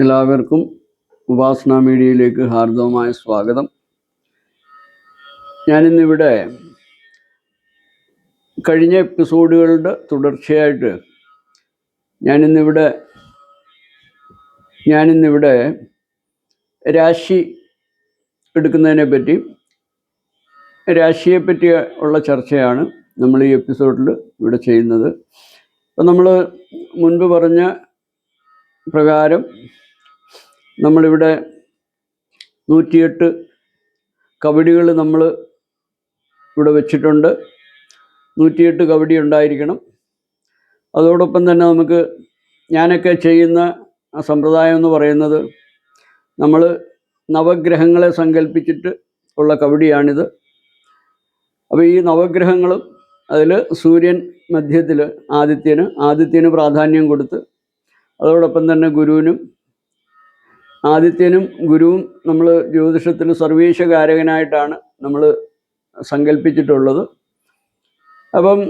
എല്ലാവർക്കും ഉപാസന മീഡിയയിലേക്ക് ഹാർദവമായ സ്വാഗതം. ഞാനിന്നിവിടെ കഴിഞ്ഞ എപ്പിസോഡുകളുടെ തുടർച്ചയായിട്ട് ഞാനിന്നിവിടെ ഞാനിന്നിവിടെ രാശി എടുക്കുന്നതിനെ പറ്റി രാശിയെ പറ്റി ഉള്ള ചർച്ചയാണ് നമ്മൾ ഈ എപ്പിസോഡിൽ ഇവിടെ ചെയ്യുന്നത്. അപ്പം നമ്മൾ മുൻപ് പറഞ്ഞ പ്രകാരം നമ്മളിവിടെ നൂറ്റിയെട്ട് കബഡികൾ നമ്മൾ ഇവിടെ വെച്ചിട്ടുണ്ട്. നൂറ്റിയെട്ട് കബഡി ഉണ്ടായിരിക്കണം. അതോടൊപ്പം തന്നെ നമുക്ക് ഞാനൊക്കെ ചെയ്യുന്ന സമ്പ്രദായം എന്ന് പറയുന്നത് നമ്മൾ നവഗ്രഹങ്ങളെ സങ്കല്പിച്ചിട്ട് ഉള്ള കബഡിയാണിത് അപ്പോൾ ഈ നവഗ്രഹങ്ങളും അതിൽ സൂര്യൻ മധ്യത്തിൽ ആദിത്യന് ആദിത്യന് പ്രാധാന്യം കൊടുത്ത് അതോടൊപ്പം തന്നെ ഗുരുവിനും ആദിത്യനും ഗുരുവും നമ്മൾ ജ്യോതിഷത്തിൽ സർവീശകാരകനായിട്ടാണ് നമ്മൾ സങ്കല്പിച്ചിട്ടുള്ളത്. അപ്പം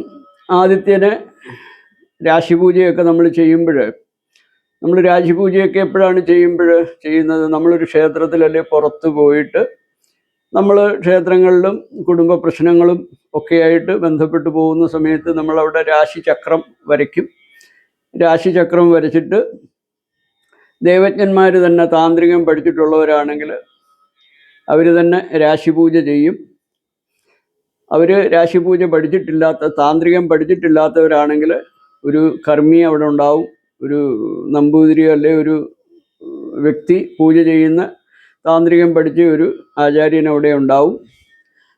ആദിത്യന് രാശിപൂജയൊക്കെ നമ്മൾ ചെയ്യുമ്പോൾ നമ്മൾ രാശിപൂജയൊക്കെ എപ്പോഴാണ് ചെയ്യുമ്പോൾ ചെയ്യുന്നത്? നമ്മളൊരു ക്ഷേത്രത്തിലല്ലേ പുറത്ത് പോയിട്ട് നമ്മൾ ക്ഷേത്രങ്ങളിലും കുടുംബ പ്രശ്നങ്ങളും ഒക്കെയായിട്ട് ബന്ധപ്പെട്ട് പോകുന്ന സമയത്ത് നമ്മളവിടെ രാശിചക്രം വരയ്ക്കും. രാശിചക്രം വരച്ചിട്ട് ദേവജ്ഞന്മാർ തന്നെ താന്ത്രികം പഠിച്ചിട്ടുള്ളവരാണെങ്കിൽ അവർ തന്നെ രാശിപൂജ ചെയ്യും. അവർ രാശിപൂജ പഠിച്ചിട്ടില്ലാത്ത താന്ത്രികം പഠിച്ചിട്ടില്ലാത്തവരാണെങ്കിൽ ഒരു കർമ്മി അവിടെ ഉണ്ടാവും. ഒരു നമ്പൂതിരി അല്ലെ ഒരു വ്യക്തി പൂജ ചെയ്യുന്ന താന്ത്രികം പഠിച്ച ഒരു ആചാര്യൻ അവിടെ ഉണ്ടാവും.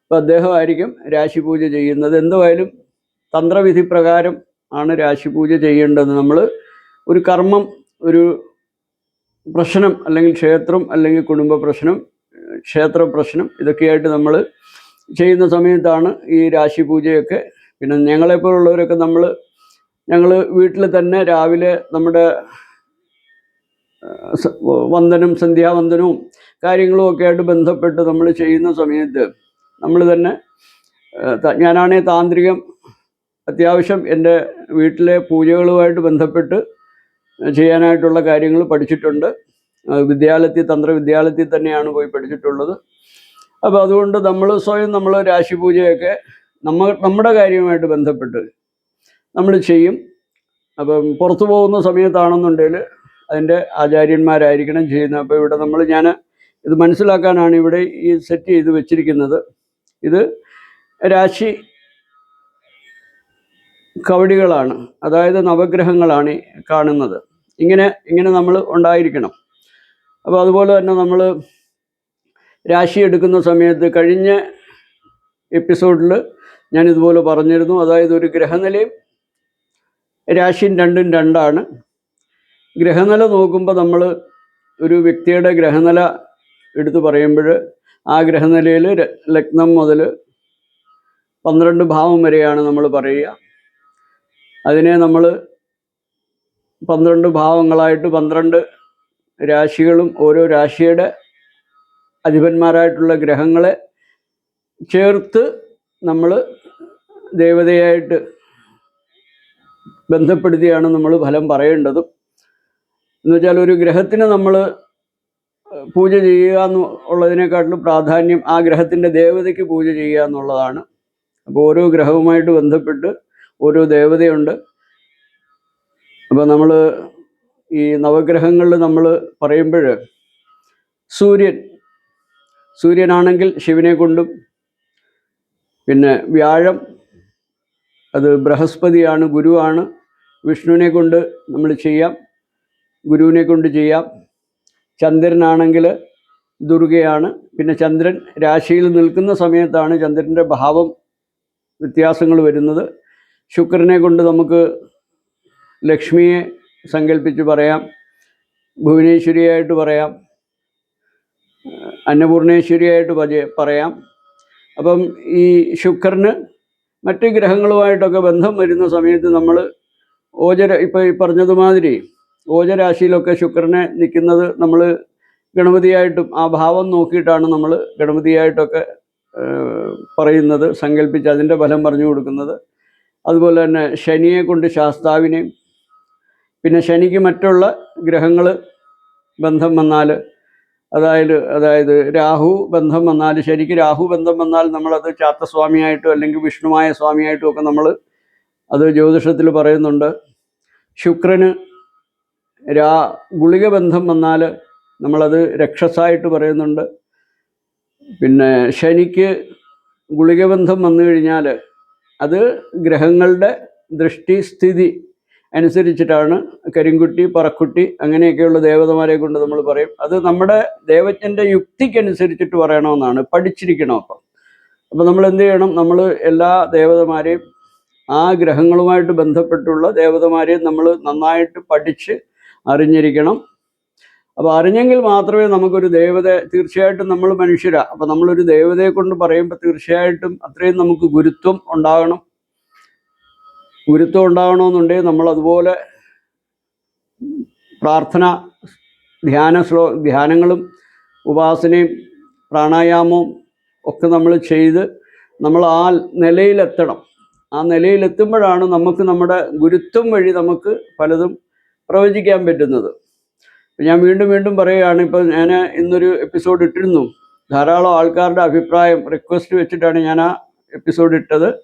അപ്പോൾ അദ്ദേഹമായിരിക്കും രാശിപൂജ ചെയ്യുന്നത്. എന്തുമായാലും തന്ത്രവിധി പ്രകാരം ആണ് രാശിപൂജ ചെയ്യേണ്ടത്. നമ്മൾ ഒരു കർമ്മം ഒരു പ്രശ്നം അല്ലെങ്കിൽ ക്ഷേത്രം അല്ലെങ്കിൽ കുടുംബ പ്രശ്നം ക്ഷേത്ര പ്രശ്നം ഇതൊക്കെയായിട്ട് നമ്മൾ ചെയ്യുന്ന സമയത്താണ് ഈ രാശി പൂജയൊക്കെ. പിന്നെ ഞങ്ങളെപ്പോലുള്ളവരൊക്കെ നമ്മൾ ഞങ്ങൾ വീട്ടിൽ തന്നെ രാവിലെ നമ്മുടെ വന്ദനം സന്ധ്യാവന്ദനവും കാര്യങ്ങളും ഒക്കെ ആയിട്ട് ബന്ധപ്പെട്ട് നമ്മൾ ചെയ്യുന്ന സമയത്ത് നമ്മൾ തന്നെ ഞാനാണെങ്കിൽ ഞാനാണേ താന്ത്രികം അത്യാവശ്യം എന്റെ വീട്ടിലെ പൂജകളുമായിട്ട് ബന്ധപ്പെട്ട് ചെയ്യാനായിട്ടുള്ള കാര്യങ്ങൾ പഠിച്ചിട്ടുണ്ട്. വിദ്യാലയത്തിൽ തന്ത്രവിദ്യാലയത്തിൽ തന്നെയാണ് പോയി പഠിച്ചിട്ടുള്ളത്. അപ്പോൾ അതുകൊണ്ട് നമ്മൾ സ്വയം നമ്മൾ രാശിപൂജയൊക്കെ നമ്മ നമ്മുടെ കാര്യവുമായിട്ട് ബന്ധപ്പെട്ട് നമ്മൾ ചെയ്യും. അപ്പം പുറത്തു പോകുന്ന സമയത്താണെന്നുണ്ടെങ്കിൽ അതിന്റെ ആചാര്യന്മാരായിരിക്കണം ചെയ്യുന്നത്. അപ്പോൾ ഇവിടെ നമ്മൾ ഞാൻ ഇത് മനസ്സിലാക്കാനാണ് ഇവിടെ ഈ സെറ്റ് ചെയ്ത് വെച്ചിരിക്കുന്നത്. ഇത് രാശി കവടികളാണ്. അതായത് നവഗ്രഹങ്ങളാണ് കാണുന്നത്. ഇങ്ങനെ ഇങ്ങനെ നമ്മൾ ഉണ്ടായിരിക്കണം. അപ്പോൾ അതുപോലെ തന്നെ നമ്മൾ രാശി എടുക്കുന്ന സമയത്ത് കഴിഞ്ഞ എപ്പിസോഡിൽ ഞാൻ ഇതുപോലെ പറഞ്ഞിരുന്നു. അതായത് ഒരു ഗ്രഹനിലയും രാശിയും രണ്ടും രണ്ടാണ്. ഗ്രഹനില നോക്കുമ്പോൾ നമ്മൾ ഒരു വ്യക്തിയുടെ ഗ്രഹനില എടുത്തു പറയുമ്പോൾ ആ ഗ്രഹനിലയിൽ ലഗ്നം മുതൽ പന്ത്രണ്ട് ഭാവം വരെയാണ് നമ്മൾ പറയുക. അതിനെ നമ്മൾ പന്ത്രണ്ട് ഭാവങ്ങളായിട്ട് പന്ത്രണ്ട് രാശികളും ഓരോ രാശിയുടെ അധിപന്മാരായിട്ടുള്ള ഗ്രഹങ്ങളെ ചേർത്ത് നമ്മൾ ദേവതയായിട്ട് ബന്ധപ്പെടുത്തിയാണ് നമ്മൾ ഫലം പറയേണ്ടതും. എന്നുവെച്ചാൽ ഒരു ഗ്രഹത്തിന് നമ്മൾ പൂജ ചെയ്യുക എന്ന് ഉള്ളതിനെക്കാട്ടിലും പ്രാധാന്യം ആ ഗ്രഹത്തിന്റെ ദേവതയ്ക്ക് പൂജ ചെയ്യുക എന്നുള്ളതാണ്. അപ്പോൾ ഓരോ ഗ്രഹവുമായിട്ട് ബന്ധപ്പെട്ട് ഓരോ ദേവതയുണ്ട്. അപ്പോൾ നമ്മൾ ഈ നവഗ്രഹങ്ങളിൽ നമ്മൾ പറയുമ്പോൾ സൂര്യൻ സൂര്യനാണെങ്കിൽ ശിവനെ കൊണ്ടും പിന്നെ വ്യാഴം അത് ബൃഹസ്പതിയാണ് ഗുരുവാണ് വിഷ്ണുവിനെ കൊണ്ട് നമ്മൾ ചെയ്യാം ഗുരുവിനെ കൊണ്ട് ചെയ്യാം ചന്ദ്രനാണെങ്കിൽ ദുർഗയാണ് പിന്നെ ചന്ദ്രൻ രാശിയിൽ നിൽക്കുന്ന സമയത്താണ് ചന്ദ്രന്റെ ഭാവം വ്യത്യാസങ്ങൾ വരുന്നത്. ശുക്രനെ കൊണ്ട് നമുക്ക് ലക്ഷ്മിയെ സങ്കല്പിച്ച് പറയാം ഭുവനേശ്വരിയായിട്ട് പറയാം അന്നപൂർണേശ്വരിയായിട്ട് പറയാം. അപ്പം ഈ ശുക്രന് മറ്റ് ഗ്രഹങ്ങളുമായിട്ടൊക്കെ ബന്ധം വരുന്ന സമയത്ത് നമ്മൾ ഓജര ഇപ്പോൾ ഈ പറഞ്ഞതുമാതിരി ഓജരാശിയിലൊക്കെ ശുക്രനെ നിൽക്കുന്നത് നമ്മൾ ഗണപതിയായിട്ടും ആ ഭാവം നോക്കിയിട്ടാണ് നമ്മൾ ഗണപതിയായിട്ടൊക്കെ പറയുന്നത് സങ്കല്പിച്ച് അതിന്റെ ഫലം പറഞ്ഞു കൊടുക്കുന്നത്. അതുപോലെ തന്നെ ശനിയെ കൊണ്ട് ശാസ്താവിനെയും പിന്നെ ശനിക്ക് മറ്റുള്ള ഗ്രഹങ്ങൾ ബന്ധം വന്നാൽ അതായത് അതായത് രാഹു ബന്ധം വന്നാൽ ശനിക്ക് രാഹു ബന്ധം വന്നാൽ നമ്മളത് ചാത്തസ്വാമിയായിട്ടോ അല്ലെങ്കിൽ വിഷ്ണുമായ സ്വാമിയായിട്ടോ ഒക്കെ നമ്മൾ അത് ജ്യോതിഷത്തിൽ പറയുന്നുണ്ട്. ശുക്രന് രാ ഗുളിക ബന്ധം വന്നാൽ നമ്മളത് രക്ഷസായിട്ട് പറയുന്നുണ്ട്. പിന്നെ ശനിക്ക് ഗുളിക ബന്ധം വന്നു കഴിഞ്ഞാൽ അത് ഗ്രഹങ്ങളുടെ ദൃഷ്ടി സ്ഥിതി അനുസരിച്ചിട്ടാണ് കരിങ്കുട്ടി പറക്കുട്ടി അങ്ങനെയൊക്കെയുള്ള ദേവതമാരെ കൊണ്ട് നമ്മൾ പറയും. അത് നമ്മുടെ ദേവജ്ഞന്റെ യുക്തിക്കനുസരിച്ചിട്ട് പറയണമെന്നാണ്. പഠിച്ചിരിക്കണം അപ്പം. അപ്പം നമ്മൾ എന്ത് ചെയ്യണം? നമ്മൾ എല്ലാ ദേവതമാരെയും ആ ഗ്രഹങ്ങളുമായിട്ട് ബന്ധപ്പെട്ടുള്ള ദേവതമാരെയും നമ്മൾ നന്നായിട്ട് പഠിച്ച് അറിഞ്ഞിരിക്കണം. അപ്പോൾ അറിഞ്ഞെങ്കിൽ മാത്രമേ നമുക്കൊരു ദേവത തീർച്ചയായിട്ടും നമ്മൾ മനുഷ്യരാ. അപ്പോൾ നമ്മളൊരു ദേവതയെ കൊണ്ട് പറയുമ്പോൾ തീർച്ചയായിട്ടും അത്രയും നമുക്ക് ഗുരുത്വം ഉണ്ടാകണം. ഗുരുത്വം ഉണ്ടാകണമെന്നുണ്ടെങ്കിൽ നമ്മൾ അതുപോലെ പ്രാർത്ഥന ധ്യാന ശ്ലോ ധ്യാനങ്ങളും ഉപാസനയും പ്രാണായാമവും ഒക്കെ നമ്മൾ ചെയ്ത് നമ്മൾ ആ നിലയിലെത്തണം. ആ നിലയിലെത്തുമ്പോഴാണ് നമുക്ക് നമ്മുടെ ഗുരുത്വം വഴി നമുക്ക് പലതും പ്രവചിക്കാൻ പറ്റുന്നത്. ഞാൻ വീണ്ടും വീണ്ടും പറയുകയാണ് ഇപ്പം ഞാൻ ഇന്നൊരു എപ്പിസോഡ് ഇട്ടിരുന്നു. ധാരാളം ആൾക്കാരുടെ അഭിപ്രായം റിക്വസ്റ്റ് വെച്ചിട്ടാണ് ഞാൻ ആ എപ്പിസോഡ് ഇട്ടത്.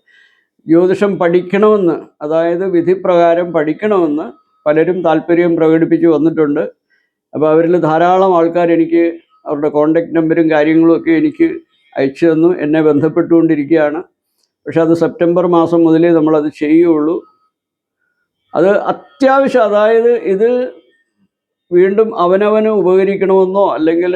ജ്യോതിഷം പഠിക്കണമെന്ന് അതായത് വിധിപ്രകാരം പഠിക്കണമെന്ന് പലരും താല്പര്യം പ്രകടിപ്പിച്ച് വന്നിട്ടുണ്ട്. അപ്പോൾ അവരിൽ ധാരാളം ആൾക്കാർ എനിക്ക് അവരുടെ കോണ്ടാക്ട് നമ്പരും കാര്യങ്ങളും ഒക്കെ എനിക്ക് അയച്ചു തന്നു. എന്നെ ബന്ധപ്പെട്ടുകൊണ്ടിരിക്കുകയാണ്. പക്ഷേ അത് സെപ്റ്റംബർ മാസം മുതലേ നമ്മളത് ചെയ്യുള്ളൂ അത് അത്യാവശ്യം അതായത് ഇത് വീണ്ടും അവനവന് ഉപകരിക്കണമെന്നോ അല്ലെങ്കിൽ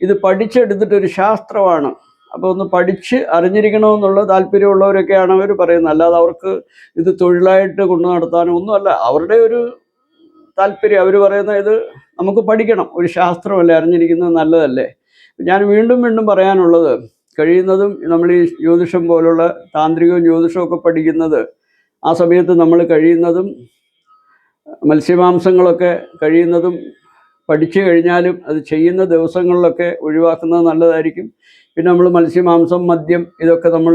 ഇത് പഠിച്ചെടുത്തിട്ടൊരു ശാസ്ത്രമാണ്. അപ്പോൾ ഒന്ന് പഠിച്ച് അറിഞ്ഞിരിക്കണമെന്നുള്ള താല്പര്യമുള്ളവരൊക്കെയാണ് അവർ പറയുന്നത്. അല്ലാതെ അവർക്ക് ഇത് തൊഴിലായിട്ട് കൊണ്ടു നടത്താനോ ഒന്നുമല്ല. അവരുടെ ഒരു താല്പര്യം അവർ പറയുന്ന ഇത് നമുക്ക് പഠിക്കണം. ഒരു ശാസ്ത്രമല്ലേ അറിഞ്ഞിരിക്കുന്നത് നല്ലതല്ലേ? ഞാൻ വീണ്ടും വീണ്ടും പറയാനുള്ളത് കഴിയുന്നതും നമ്മൾ ഈ ജ്യോതിഷം പോലുള്ള താന്ത്രികവും ജ്യോതിഷവും ഒക്കെ പഠിക്കുന്നത് ആ സമയത്ത് നമ്മൾ കഴിയുന്നതും മത്സ്യമാംസങ്ങളൊക്കെ കഴിയുന്നതും പഠിച്ചു കഴിഞ്ഞാലും അത് ചെയ്യുന്ന ദിവസങ്ങളിലൊക്കെ ഒഴിവാക്കുന്നത് നല്ലതായിരിക്കും. പിന്നെ നമ്മൾ മത്സ്യമാംസം മദ്യം ഇതൊക്കെ നമ്മൾ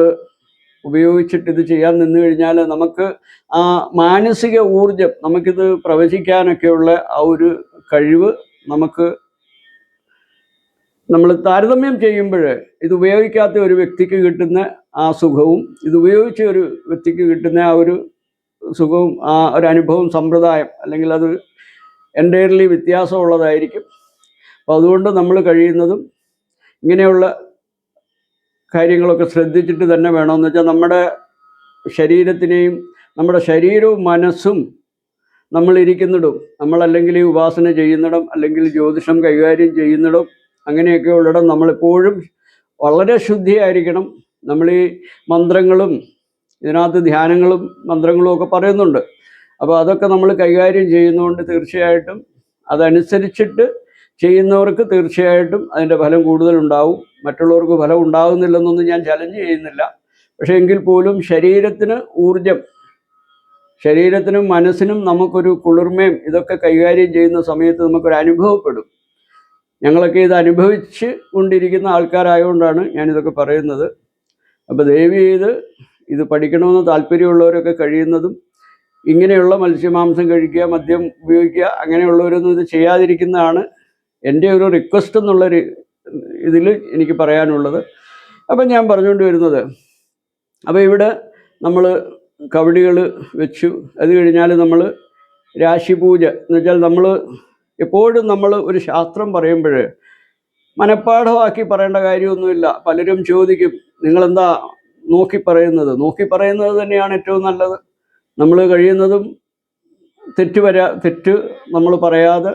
ഉപയോഗിച്ചിട്ട് ഇത് ചെയ്യാൻ നിന്ന് കഴിഞ്ഞാൽ നമുക്ക് ആ മാനസിക ഊർജം നമുക്കിത് പ്രവചിക്കാനൊക്കെയുള്ള ആ ഒരു കഴിവ് നമുക്ക് നമ്മൾ താരതമ്യം ചെയ്യുമ്പോൾ ഇത് ഉപയോഗിക്കാത്ത ഒരു വ്യക്തിക്ക് കിട്ടുന്ന ആ സുഖവും ഇത് ഉപയോഗിച്ച ഒരു വ്യക്തിക്ക് കിട്ടുന്ന ആ ഒരു സുഖവും ആ ഒരു അനുഭവം സമ്പ്രദായം അല്ലെങ്കിൽ അത് എന്റയർലി വ്യത്യാസമുള്ളതായിരിക്കും. അപ്പോൾ അതുകൊണ്ട് നമ്മൾ കഴിയുന്നതും ഇങ്ങനെയുള്ള കാര്യങ്ങളൊക്കെ ശ്രദ്ധിച്ചിട്ട് തന്നെ വേണമെന്ന് വെച്ചാൽ നമ്മുടെ ശരീരത്തിനെയും നമ്മുടെ ശരീരവും മനസ്സും നമ്മളിരിക്കുന്നിടും നമ്മളല്ലെങ്കിൽ ഈ ഉപാസന ചെയ്യുന്നിടം അല്ലെങ്കിൽ ജ്യോതിഷം കൈകാര്യം ചെയ്യുന്നിടം അങ്ങനെയൊക്കെ ഉള്ളിടം നമ്മളെപ്പോഴും വളരെ ശുദ്ധിയായിരിക്കണം. നമ്മൾ ഈ മന്ത്രങ്ങളും ഇതിനകത്ത് ധ്യാനങ്ങളും മന്ത്രങ്ങളും ഒക്കെ പറയുന്നുണ്ട്. അപ്പോൾ അതൊക്കെ നമ്മൾ കൈകാര്യം ചെയ്യുന്നതുകൊണ്ട് തീർച്ചയായിട്ടും അതനുസരിച്ചിട്ട് ചെയ്യുന്നവർക്ക് തീർച്ചയായിട്ടും അതിന്റെ ഫലം കൂടുതലുണ്ടാവും. മറ്റുള്ളവർക്ക് ഫലം ഉണ്ടാകുന്നില്ലെന്നൊന്നും ഞാൻ ചലഞ്ച് ചെയ്യുന്നില്ല. പക്ഷേ എങ്കിൽ പോലും ശരീരത്തിന് ഊർജം ശരീരത്തിനും മനസ്സിനും നമുക്കൊരു കുളിർമയും ഇതൊക്കെ കൈകാര്യം ചെയ്യുന്ന സമയത്ത് നമുക്കൊരു അനുഭവപ്പെടും. ഞങ്ങളൊക്കെ ഇത് അനുഭവിച്ച് കൊണ്ടിരിക്കുന്ന ആൾക്കാരായതുകൊണ്ടാണ് ഞാനിതൊക്കെ പറയുന്നത്. അപ്പോൾ ദയവ് ചെയ്ത് ഇത് പഠിക്കണമെന്ന് താല്പര്യമുള്ളവരൊക്കെ കഴിയുന്നതും ഇങ്ങനെയുള്ള മത്സ്യമാംസം കഴിക്കുക മദ്യം ഉപയോഗിക്കുക അങ്ങനെയുള്ളവരൊന്നും ഇത് ചെയ്യാതിരിക്കുന്നതാണ് എന്റെ ഒരു റിക്വസ്റ്റ് എന്നുള്ളൊരു ഇതിൽ എനിക്ക് പറയാനുള്ളത്. അപ്പം ഞാൻ പറഞ്ഞുകൊണ്ട് വരുന്നത് അപ്പോൾ ഇവിടെ നമ്മൾ കവടികൾ വെച്ചു. അത് കഴിഞ്ഞാൽ നമ്മൾ രാശിപൂജ എന്ന് വെച്ചാൽ നമ്മൾ എപ്പോഴും നമ്മൾ ഒരു ശാസ്ത്രം പറയുമ്പോൾ മനഃപ്പാഠമാക്കി പറയേണ്ട കാര്യമൊന്നുമില്ല. പലരും ചോദിക്കും നിങ്ങളെന്താ നോക്കി പറയുന്നത് നോക്കി പറയുന്നത് തന്നെയാണ് ഏറ്റവും നല്ലത്. നമ്മൾ കഴിയുന്നതും തെറ്റ് വരാ തെറ്റ് നമ്മൾ പറയാതെ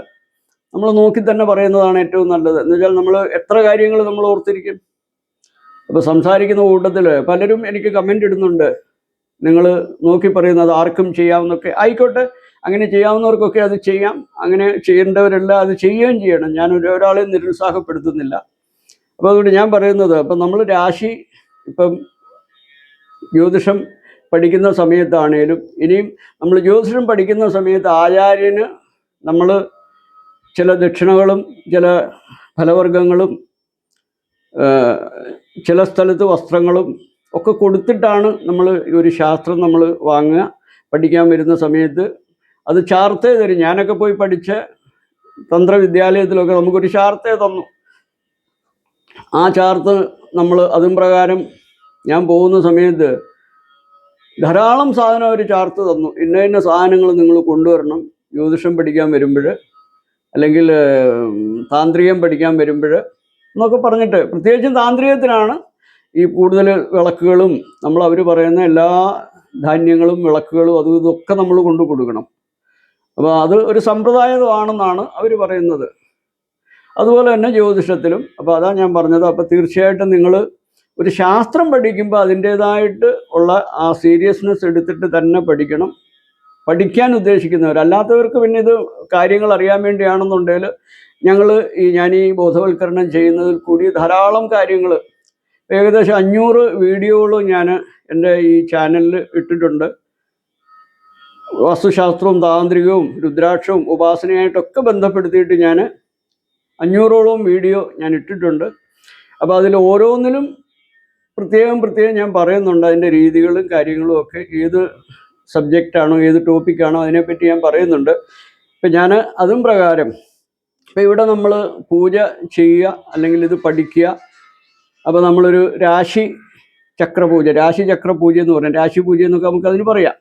നമ്മൾ നോക്കി തന്നെ പറയുന്നതാണ് ഏറ്റവും നല്ലത്. എന്ന് വെച്ചാൽ നമ്മൾ എത്ര കാര്യങ്ങൾ നമ്മൾ ഓർത്തിരിക്കും. അപ്പോൾ സംസാരിക്കുന്ന കൂട്ടത്തിൽ പലരും എനിക്ക് കമന്റ് ഇടുന്നുണ്ട്. നിങ്ങൾ നോക്കി പറയുന്നത് ആർക്കും ചെയ്യാവുന്നൊക്കെ. ആയിക്കോട്ടെ അങ്ങനെ ചെയ്യാവുന്നവർക്കൊക്കെ അത് ചെയ്യാം. അങ്ങനെ ചെയ്യേണ്ടവരെല്ലാം അത് ചെയ്യുകയും ചെയ്യണം. ഞാൻ ഒരു ഒരാളെയും നിരുത്സാഹപ്പെടുത്തുന്നില്ല. അപ്പോൾ അതുകൊണ്ട് ഞാൻ പറയുന്നത് അപ്പം നമ്മൾ രാശി ഇപ്പം ജ്യോതിഷം പഠിക്കുന്ന സമയത്താണേലും ഇനിയും നമ്മൾ ജ്യോതിഷം പഠിക്കുന്ന സമയത്ത് ആചാര്യന് നമ്മൾ ചില ദക്ഷിണകളും ചില ഫലവർഗങ്ങളും ചില സ്ഥലത്ത് വസ്ത്രങ്ങളും ഒക്കെ കൊടുത്തിട്ടാണ് നമ്മൾ ഒരു ശാസ്ത്രം നമ്മൾ വാങ്ങുക പഠിക്കാൻ വരുന്ന സമയത്ത്. അത് ചാർത്തേ തരും. ഞാനൊക്കെ പോയി പഠിച്ച തന്ത്രവിദ്യാലയത്തിലൊക്കെ നമുക്കൊരു ചാർത്തേ തന്നു. ആ ചാർത്ത് നമ്മൾ അതും പ്രകാരം ഞാൻ പോകുന്ന സമയത്ത് ധാരാളം സാധനം അവർ ചാർത്ത് തന്നു. ഇന്ന ഇന്ന സാധനങ്ങൾ നിങ്ങൾ കൊണ്ടുവരണം. ജ്യോതിഷം പഠിക്കാൻ വരുമ്പോൾ അല്ലെങ്കിൽ താന്ത്രികം പഠിക്കാൻ വരുമ്പോൾ എന്നൊക്കെ പറഞ്ഞിട്ട്. പ്രത്യേകിച്ചും താന്ത്രികത്തിനാണ് ഈ കൂടുതൽ വിളക്കുകളും നമ്മൾ അവർ പറയുന്ന എല്ലാ ധാന്യങ്ങളും വിളക്കുകളും അതും ഇതൊക്കെ നമ്മൾ കൊണ്ടു കൊടുക്കണം. അപ്പോൾ അത് ഒരു സമ്പ്രദായമാണെന്നാണ് അവർ പറയുന്നത്. അതുപോലെ തന്നെ ജ്യോതിഷത്തിലും. അപ്പോൾ അതാണ് ഞാൻ പറഞ്ഞത്. അപ്പോൾ തീർച്ചയായിട്ടും നിങ്ങൾ ഒരു ശാസ്ത്രം പഠിക്കുമ്പോൾ അതിന്റേതായിട്ട് ഉള്ള ആ സീരിയസ്നെസ് എടുത്തിട്ട് തന്നെ പഠിക്കണം. പഠിക്കാൻ ഉദ്ദേശിക്കുന്നവർ അല്ലാത്തവർക്ക് പിന്നെ ഇത് കാര്യങ്ങൾ അറിയാൻ വേണ്ടിയാണെന്നുണ്ടെങ്കിൽ ഞങ്ങൾ ഈ ഞാൻ ഈ ബോധവൽക്കരണം ചെയ്യുന്നതിൽ കൂടി ധാരാളം കാര്യങ്ങൾ. ഏകദേശം അഞ്ഞൂറ് വീഡിയോകൾ ഞാൻ എന്റെ ഈ ചാനലിൽ ഇട്ടിട്ടുണ്ട്. വാസ്തുശാസ്ത്രവും താന്ത്രികവും രുദ്രാക്ഷവും ഉപാസനയായിട്ടൊക്കെ ബന്ധപ്പെടുത്തിയിട്ട് ഞാൻ അഞ്ഞൂറോളം വീഡിയോ ഞാൻ ഇട്ടിട്ടുണ്ട്. അപ്പോൾ അതിൽ ഓരോന്നിലും പ്രത്യേകം പ്രത്യേകം ഞാൻ പറയുന്നുണ്ട് അതിന്റെ രീതികളും കാര്യങ്ങളും ഒക്കെ ഏത് സബ്ജക്റ്റാണോ ഏത് ടോപ്പിക്കാണോ അതിനെപ്പറ്റി ഞാൻ പറയുന്നുണ്ട്. ഇപ്പം ഞാൻ അതും പ്രകാരം ഇപ്പം ഇവിടെ നമ്മൾ പൂജ ചെയ്യുക അല്ലെങ്കിൽ ഇത് പഠിക്കുക അപ്പോൾ നമ്മളൊരു രാശി ചക്രപൂജ രാശി ചക്രപൂജ എന്ന് പറയാം രാശി പൂജ എന്നൊക്കെ നമുക്ക് അതിന് പറയാം.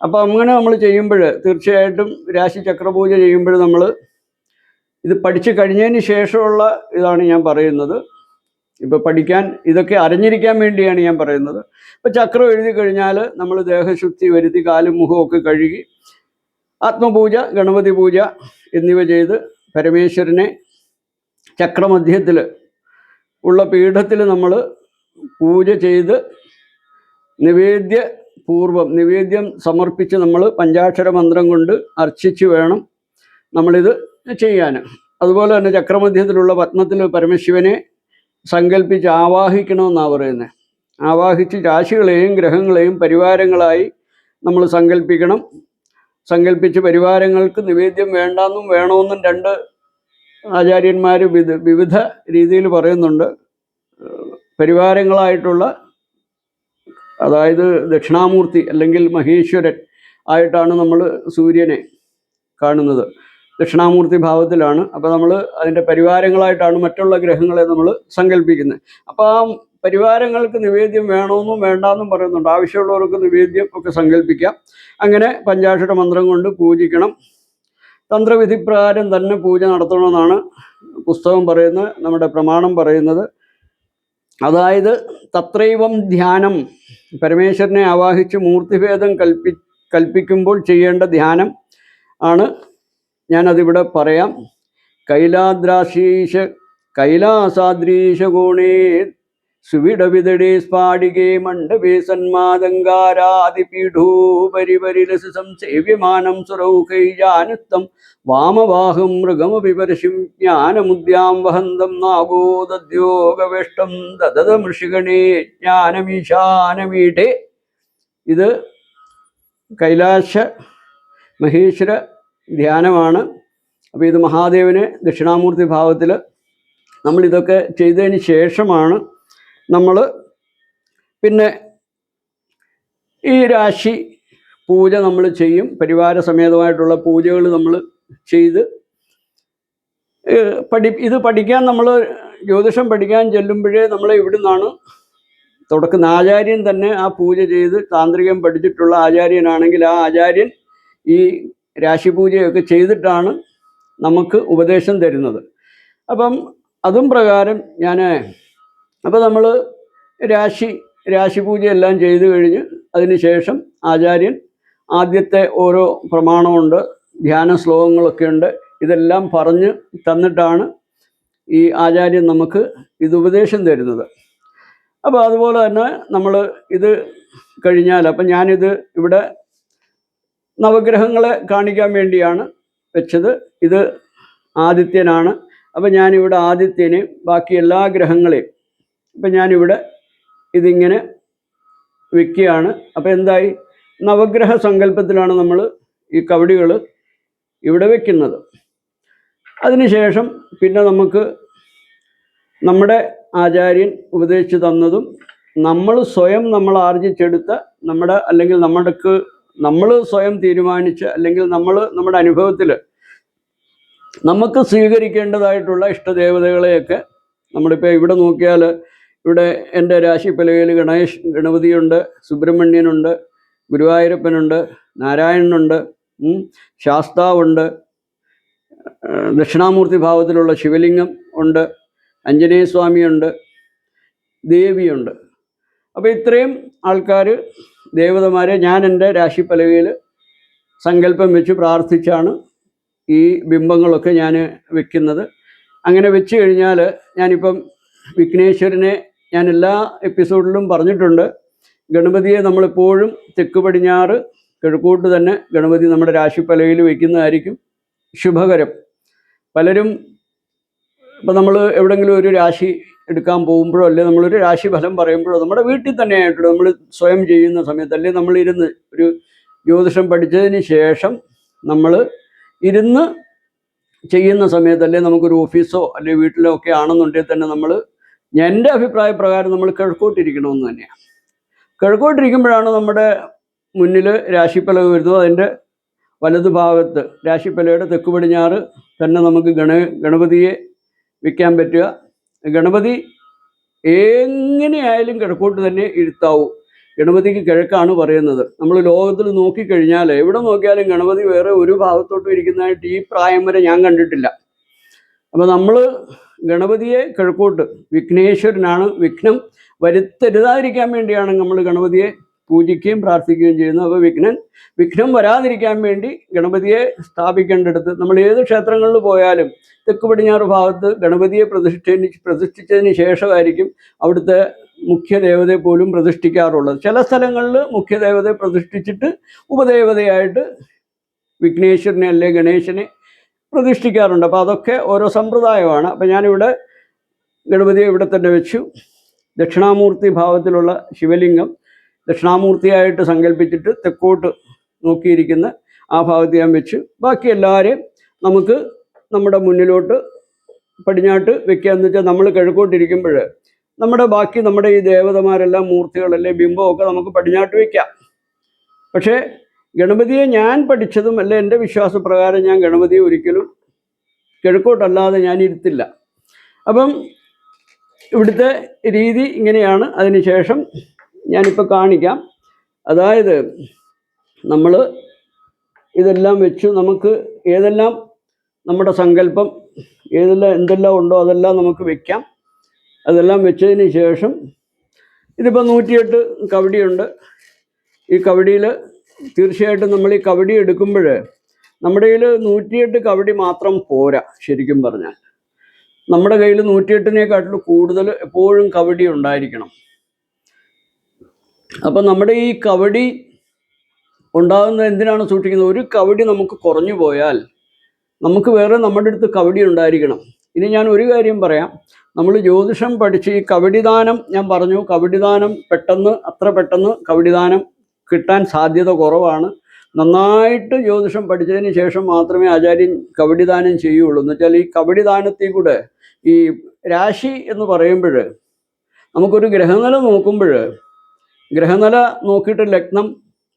അപ്പോൾ അങ്ങനെ നമ്മൾ ചെയ്യുമ്പോൾ തീർച്ചയായിട്ടും രാശി ചക്രപൂജ ചെയ്യുമ്പോൾ നമ്മൾ ഇത് പഠിച്ചു കഴിഞ്ഞതിന് ശേഷമുള്ള ഇതാണ് ഞാൻ പറയുന്നത്. ഇപ്പോൾ പഠിക്കാൻ ഇതൊക്കെ അറിഞ്ഞിരിക്കാൻ വേണ്ടിയാണ് ഞാൻ പറയുന്നത്. ഇപ്പോൾ ചക്രം എഴുതി കഴിഞ്ഞാൽ നമ്മൾ ദേഹശുദ്ധി വരുത്തി കാലും മുഖവും ഒക്കെ കഴുകി ആത്മപൂജ ഗണപതി പൂജ എന്നിവ ചെയ്ത് പരമേശ്വരനെ ചക്രമധ്യത്തിൽ ഉള്ള പീഠത്തിൽ നമ്മൾ പൂജ ചെയ്ത് നിവേദ്യ പൂർവം നിവേദ്യം സമർപ്പിച്ച് നമ്മൾ പഞ്ചാക്ഷര മന്ത്രം കൊണ്ട് അർച്ചിച്ച് വേണം നമ്മളിത് ചെയ്യാൻ അതുപോലെ തന്നെ ചക്രമധ്യത്തിലുള്ള പത്മത്തിൽ പരമശിവനെ സങ്കല്പിച്ച് ആവാഹിക്കണമെന്നാണ് പറയുന്നത് ആവാഹിച്ച് രാശികളെയും ഗ്രഹങ്ങളെയും പരിവാരങ്ങളായി നമ്മൾ സങ്കല്പിക്കണം സങ്കല്പിച്ച് പരിവാരങ്ങൾക്ക് നിവേദ്യം വേണ്ടെന്നും വേണമെന്നും രണ്ട് ആചാര്യന്മാർ വിവിധ രീതിയിൽ പറയുന്നുണ്ട്. പരിവാരങ്ങളായിട്ടുള്ള അതായത് ദക്ഷിണാമൂർത്തി അല്ലെങ്കിൽ മഹേശ്വരൻ ആയിട്ടാണ് നമ്മൾ സൂര്യനെ കാണുന്നത്. ദക്ഷിണാമൂർത്തി ഭാവത്തിലാണ്. അപ്പോൾ നമ്മൾ അതിന്റെ പരിവാരങ്ങളായിട്ടാണ് മറ്റുള്ള ഗ്രഹങ്ങളെ നമ്മൾ സങ്കല്പിക്കുന്നത്. അപ്പോൾ ആ പരിവാരങ്ങൾക്ക് നിവേദ്യം വേണമെന്നും വേണ്ടാന്നും പറയുന്നുണ്ട്. ആവശ്യമുള്ളവർക്ക് നിവേദ്യം ഒക്കെ സങ്കല്പിക്കാം. അങ്ങനെ പഞ്ചാക്ഷര മന്ത്രം കൊണ്ട് പൂജിക്കണം. തന്ത്രവിധി പ്രകാരം തന്നെ പൂജ നടത്തണമെന്നാണ് പുസ്തകം പറയുന്നത് നമ്മുടെ പ്രമാണം പറയുന്നത്. അതായത് തത്രൈവം ധ്യാനം. പരമേശ്വരനെ ആവാഹിച്ച് മൂർത്തിഭേദം കൽപ്പി കൽപ്പിക്കുമ്പോൾ ചെയ്യേണ്ട ധ്യാനം ആണ്. ഞാനതിവിടെ പറയാം. കൈലാദ്രാശീശ കൈലാസാദ്രീശ കോണേ സുവിടവിതടേ സ്ഫാടികേ മണ്ഡപേ സന്മാദങ്കാരാദിപീഠോപരിപരിലസ സംസേവ്യമാനം സുരൗകൈജാനത്തം വാമവാഹം മൃഗമവിപരശിം ജ്ഞാനമുദ്യാം വഹന്തം നാഗോദ്യോഗവേഷ്ടം ദദത മൃഷികണേ ജ്ഞാനമീശാനമീഠേ. ഇത് കൈലാശ മഹേശ്വര ധ്യാനമാണ്. അപ്പോൾ ഇത് മഹാദേവന് ദക്ഷിണാമൂർത്തി ഭാവത്തിൽ നമ്മളിതൊക്കെ ചെയ്തതിന് ശേഷമാണ് നമ്മൾ പിന്നെ ഈ രാശി പൂജ നമ്മൾ ചെയ്യും. പരിവാര സമേതമായിട്ടുള്ള പൂജകൾ നമ്മൾ ചെയ്ത് പഠി ഇത് പഠിക്കാൻ നമ്മൾ ജ്യോതിഷം പഠിക്കാൻ ചെല്ലുമ്പോഴേ നമ്മൾ ഇവിടെ നിന്നാണ് തുടക്കുന്ന ആചാര്യൻ തന്നെ ആ പൂജ ചെയ്ത് താന്ത്രികം പഠിച്ചിട്ടുള്ള ആചാര്യനാണെങ്കിൽ ആ ആചാര്യൻ ഈ രാശി പൂജയൊക്കെ ചെയ്തിട്ടാണ് നമുക്ക് ഉപദേശം തരുന്നത്. അപ്പം അതും പ്രകാരം ഞാൻ അപ്പോൾ നമ്മൾ രാശി രാശിപൂജയെല്ലാം ചെയ്തു കഴിഞ്ഞ് അതിന് ശേഷം ആചാര്യൻ ആദ്യത്തെ ഓരോ പ്രമാണമുണ്ട് ധ്യാന ശ്ലോകങ്ങളൊക്കെ ഉണ്ട് ഇതെല്ലാം പറഞ്ഞ് തന്നിട്ടാണ് ഈ ആചാര്യൻ നമുക്ക് ഇത് ഉപദേശം തരുന്നത്. അപ്പോൾ അതുപോലെ തന്നെ നമ്മൾ ഇത് കഴിഞ്ഞാൽ അപ്പം ഞാനിത് ഇവിടെ നവഗ്രഹങ്ങളെ കാണിക്കാൻ വേണ്ടിയാണ് വെച്ചത്. ഇത് ആദിത്യനാണ്. അപ്പം ഞാനിവിടെ ആദിത്യനെ ബാക്കി എല്ലാ ഗ്രഹങ്ങളെയും അപ്പം ഞാനിവിടെ ഇതിങ്ങനെ വിൽക്കുകയാണ് അപ്പം എന്തായി? നവഗ്രഹ സങ്കല്പത്തിലാണ് നമ്മൾ ഈ കവടികൾ ഇവിടെ വെക്കുന്നത്. അതിനുശേഷം പിന്നെ നമുക്ക് നമ്മുടെ ആചാര്യൻ ഉപദേശിച്ചു തന്നതും നമ്മൾ സ്വയം നമ്മൾ ആർജിച്ചെടുത്ത നമ്മുടെ അല്ലെങ്കിൽ നമ്മൾക്ക് നമ്മൾ സ്വയം തീരുമാനിച്ച് അല്ലെങ്കിൽ നമ്മൾ നമ്മുടെ അനുഭവത്തിൽ നമുക്ക് സ്വീകരിക്കേണ്ടതായിട്ടുള്ള ഇഷ്ടദേവതകളെയൊക്കെ നമ്മളിപ്പോൾ ഇവിടെ നോക്കിയാൽ ഇവിടെ എന്റെ രാശിപ്പലകയിൽ ഗണേഷ് ഗണപതിയുണ്ട് സുബ്രഹ്മണ്യനുണ്ട് ഗുരുവായൂരപ്പനുണ്ട് നാരായണനുണ്ട് ശാസ്താവുണ്ട് ദക്ഷിണാമൂർത്തി ഭാവത്തിലുള്ള ശിവലിംഗം ഉണ്ട് അഞ്ജനേയസ്വാമിയുണ്ട് ദേവിയുണ്ട്. അപ്പോൾ ഇത്രയും ആൾക്കാർ ദേവതമാരെ ഞാൻ എന്റെ രാശിപ്പലകയിൽ സങ്കല്പം വെച്ച് പ്രാർത്ഥിച്ചാണ് ഈ ബിംബങ്ങളൊക്കെ ഞാൻ വെക്കുന്നത്. അങ്ങനെ വെച്ച് കഴിഞ്ഞാൽ ഞാനിപ്പം വിഘ്നേശ്വരനെ ഞാൻ എല്ലാ എപ്പിസോഡിലും പറഞ്ഞിട്ടുണ്ട്. ഗണപതിയെ നമ്മളെപ്പോഴും തെക്ക് പടിഞ്ഞാറ് കിഴക്കോട്ട് തന്നെ ഗണപതി നമ്മുടെ രാശിപ്പലകയിൽ വയ്ക്കുന്നതായിരിക്കും ശുഭകരം. പലരും ഇപ്പം നമ്മൾ എവിടെങ്കിലും ഒരു രാശി എടുക്കാൻ പോകുമ്പോഴോ അല്ലെങ്കിൽ നമ്മളൊരു രാശിഫലം പറയുമ്പോഴോ നമ്മുടെ വീട്ടിൽ തന്നെ തന്നെയായിട്ട് നമ്മൾ സ്വയം ചെയ്യുന്ന സമയത്ത് അല്ലെങ്കിൽ നമ്മളിരുന്ന് ഒരു ജ്യോതിഷം പഠിച്ചതിന് ശേഷം നമ്മൾ ഇരുന്ന് ചെയ്യുന്ന സമയത്ത് അല്ലെങ്കിൽ നമുക്കൊരു ഓഫീസോ അല്ലെങ്കിൽ വീട്ടിലോ ഒക്കെ ആണെന്നുണ്ടെങ്കിൽ തന്നെ നമ്മൾ എന്റെ അഭിപ്രായ പ്രകാരം നമ്മൾ കിഴക്കോട്ടിരിക്കണമെന്ന് തന്നെയാണ് കിഴക്കോട്ടിരിക്കുമ്പോഴാണ് നമ്മുടെ മുന്നിൽ രാശിപ്പലക വരുന്നത്. അതിന്റെ വലതു ഭാഗത്ത് രാശിപ്പലയുടെ തെക്ക് പടിഞ്ഞാറ് തന്നെ നമുക്ക് ഗണ ഗണപതിയെ വിൽക്കാൻ പറ്റുക. ഗണപതി എങ്ങനെയായാലും കിഴക്കോട്ട് തന്നെ ഇരുത്താവൂ. ഗണപതിക്ക് കിഴക്കാണ് പറയുന്നത്. നമ്മൾ ലോകത്തിൽ നോക്കിക്കഴിഞ്ഞാൽ എവിടെ നോക്കിയാലും ഗണപതി വേറെ ഒരു ഭാഗത്തോട്ടും ഇരിക്കുന്നതായിട്ട് ഈ പ്രായം വരെ ഞാൻ കണ്ടിട്ടില്ല. അപ്പം നമ്മൾ ഗണപതിയെ കിഴക്കോട്ട് വിഘ്നേശ്വരനാണ് വിഘ്നം വരുത്തരുതാതിരിക്കാൻ വേണ്ടിയാണ് നമ്മൾ ഗണപതിയെ പൂജിക്കുകയും പ്രാർത്ഥിക്കുകയും ചെയ്യുന്നു. അപ്പോൾ വിഘ്നൻ വിഘ്നം വരാതിരിക്കാൻ വേണ്ടി ഗണപതിയെ സ്ഥാപിക്കേണ്ടടുത്ത് നമ്മൾ ഏത് ക്ഷേത്രങ്ങളിൽ പോയാലും തെക്ക് പടിഞ്ഞാറ് ഭാഗത്ത് ഗണപതിയെ പ്രതിഷ്ഠിച്ചതിന് പ്രതിഷ്ഠിച്ചതിന് ശേഷമായിരിക്കും അവിടുത്തെ മുഖ്യദേവതയെ പോലും പ്രതിഷ്ഠിക്കാറുള്ളത്. ചില സ്ഥലങ്ങളിൽ മുഖ്യദേവതയെ പ്രതിഷ്ഠിച്ചിട്ട് ഉപദേവതയായിട്ട് വിഘ്നേശ്വരനെ അല്ലെ ഗണേശനെ പ്രതിഷ്ഠിക്കാറുണ്ട്. അപ്പോൾ അതൊക്കെ ഓരോ സമ്പ്രദായമാണ്. അപ്പം ഞാനിവിടെ ഗണപതിയെ ഇവിടെ തന്നെ വെച്ചു. ദക്ഷിണാമൂർത്തി ഭാവത്തിലുള്ള ശിവലിംഗം ദക്ഷിണാമൂർത്തിയായിട്ട് സങ്കല്പിച്ചിട്ട് തെക്കോട്ട് നോക്കിയിരിക്കുന്ന ആ ഭാഗത്ത് ഞാൻ വെച്ച് ബാക്കി എല്ലാവരെയും നമുക്ക് നമ്മുടെ മുന്നിലോട്ട് പടിഞ്ഞാട്ട് വെക്കുകയെന്ന് വെച്ചാൽ നമ്മൾ കിഴക്കോട്ടിരിക്കുമ്പോൾ നമ്മുടെ ബാക്കി നമ്മുടെ ഈ ദേവതമാരെല്ലാം മൂർത്തികളല്ലേ ബിംബമൊക്കെ നമുക്ക് പടിഞ്ഞാട്ട് വെക്കാം. പക്ഷേ ഗണപതിയെ ഞാൻ പഠിച്ചതും അല്ലെ എന്റെ വിശ്വാസപ്രകാരം ഞാൻ ഗണപതിയെ ഒരിക്കലും കിഴക്കോട്ടല്ലാതെ ഞാൻ ഇരുത്തില്ല. അപ്പം ഇവിടുത്തെ രീതി ഇങ്ങനെയാണ്. അതിനുശേഷം ഞാനിപ്പോൾ കാണിക്കാം. അതായത് നമ്മൾ ഇതെല്ലാം വെച്ചു നമുക്ക് ഏതെല്ലാം നമ്മുടെ സങ്കല്പം ഏതെല്ലാം എന്തെല്ലാം ഉണ്ടോ അതെല്ലാം നമുക്ക് വെക്കാം. അതെല്ലാം വെച്ചതിന് ശേഷം ഇതിപ്പോൾ നൂറ്റിയെട്ട് കവടിയുണ്ട്. ഈ കവടിയിൽ തീർച്ചയായിട്ടും നമ്മൾ ഈ കവടി എടുക്കുമ്പോൾ നമ്മുടെ കയ്യിൽ നൂറ്റിയെട്ട് കവടി മാത്രം പോരാ ശരിക്കും പറഞ്ഞാൽ. നമ്മുടെ കയ്യിൽ നൂറ്റിയെട്ടിനെക്കാട്ടിലും കൂടുതൽ എപ്പോഴും കവടി ഉണ്ടായിരിക്കണം. അപ്പം നമ്മുടെ ഈ കവടി ഉണ്ടാകുന്നത് എന്തിനാണ് സൂക്ഷിക്കുന്നത്? ഒരു കവടി നമുക്ക് കുറഞ്ഞു പോയാൽ നമുക്ക് വേറെ നമ്മുടെ അടുത്ത് കവടി ഉണ്ടായിരിക്കണം. ഇനി ഞാൻ ഒരു കാര്യം പറയാം. നമ്മൾ ജ്യോതിഷം പഠിച്ച് ഈ കവടിദാനം ഞാൻ പറഞ്ഞു. കവടിദാനം പെട്ടെന്ന് അത്ര പെട്ടെന്ന് കവടിദാനം കിട്ടാൻ സാധ്യത കുറവാണ്. നന്നായിട്ട് ജ്യോതിഷം പഠിച്ചതിന് ശേഷം മാത്രമേ ആചാര്യൻ കവടിദാനം ചെയ്യുള്ളൂ. എന്ന് വെച്ചാൽ ഈ കവടിദാനത്തിൽ കൂടെ ഈ രാശി എന്ന് പറയുമ്പോൾ നമുക്കൊരു ഗ്രഹനില നോക്കുമ്പോൾ ഗ്രഹനില നോക്കിയിട്ട് ലഗ്നം